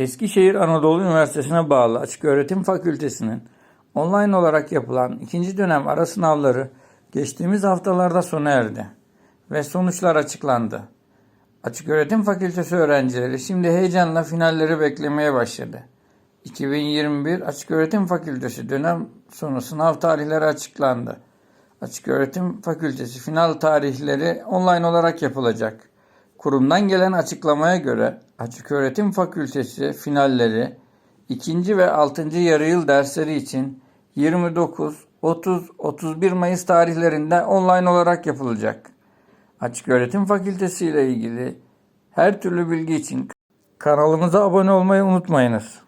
Eskişehir Anadolu Üniversitesi'ne bağlı Açıköğretim Fakültesi'nin online olarak yapılan ikinci dönem ara sınavları geçtiğimiz haftalarda sona erdi ve sonuçlar açıklandı. Açıköğretim Fakültesi öğrencileri şimdi heyecanla finalleri beklemeye başladı. 2021 Açıköğretim Fakültesi dönem sonu sınav tarihleri açıklandı. Açıköğretim Fakültesi final tarihleri online olarak yapılacak. Kurumdan gelen açıklamaya göre Açıköğretim Fakültesi finalleri 2. ve 6. yarı yıl dersleri için 29, 30, 31 Mayıs tarihlerinde online olarak yapılacak. Açıköğretim Fakültesi ile ilgili her türlü bilgi için kanalımıza abone olmayı unutmayınız.